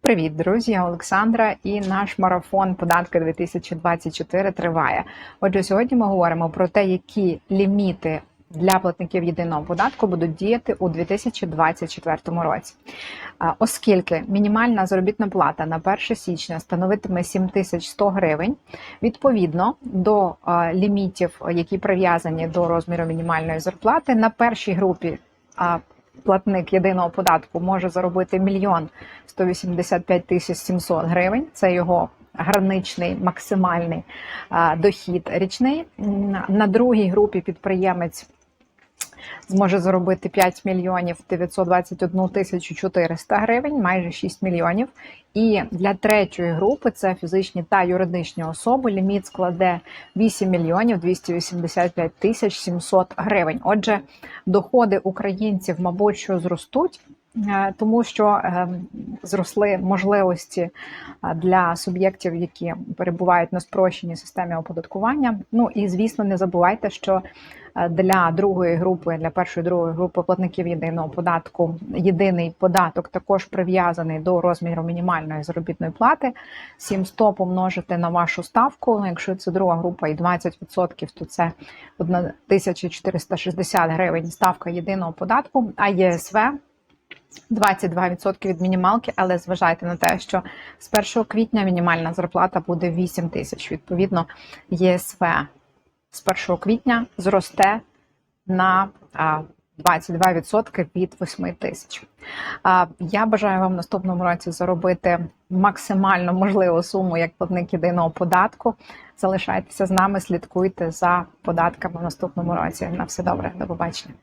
Привіт, друзі! Я Олександра, і наш марафон податки 2024 триває. Отже, сьогодні ми говоримо про те, які ліміти для платників єдиного податку будуть діяти у 2024 році. Оскільки мінімальна заробітна плата на 1 січня становитиме 7100 гривень, відповідно до лімітів, які прив'язані до розміру мінімальної зарплати, на першій групі. Платник єдиного податку може заробити мільйон 185 тисяч 700 гривень. Це його граничний максимальний дохід річний. На другій групі підприємець зможе заробити 5 мільйонів 921 тисячу 400 гривень, майже 6 мільйонів. І для третьої групи це фізичні та юридичні особи. Ліміт складе 8 мільйонів 285 тисяч 700 гривень. Отже, доходи українців, мабуть, що зростуть. Е, Тому що е, зросли можливості е, для суб'єктів, які перебувають на спрощеній системі оподаткування. Ну і звісно, не забувайте, що для другої групи, для першої другої групи платників єдиного податку, єдиний податок також прив'язаний до розміру мінімальної заробітної плати. 700 помножити на вашу ставку. Ну, якщо це друга група і 20%, то це 1460 гривень ставка єдиного податку. А ЄСВ 22% від мінімалки, але зважайте на те, що з 1 квітня мінімальна зарплата буде 8 тисяч. Відповідно, ЄСВ з 1 квітня зросте на а, 22% від 8 тисяч. Я бажаю вам наступному році заробити максимально можливу суму як платник єдиного податку. Залишайтеся з нами, слідкуйте за податками в наступному році. На все добре, до побачення.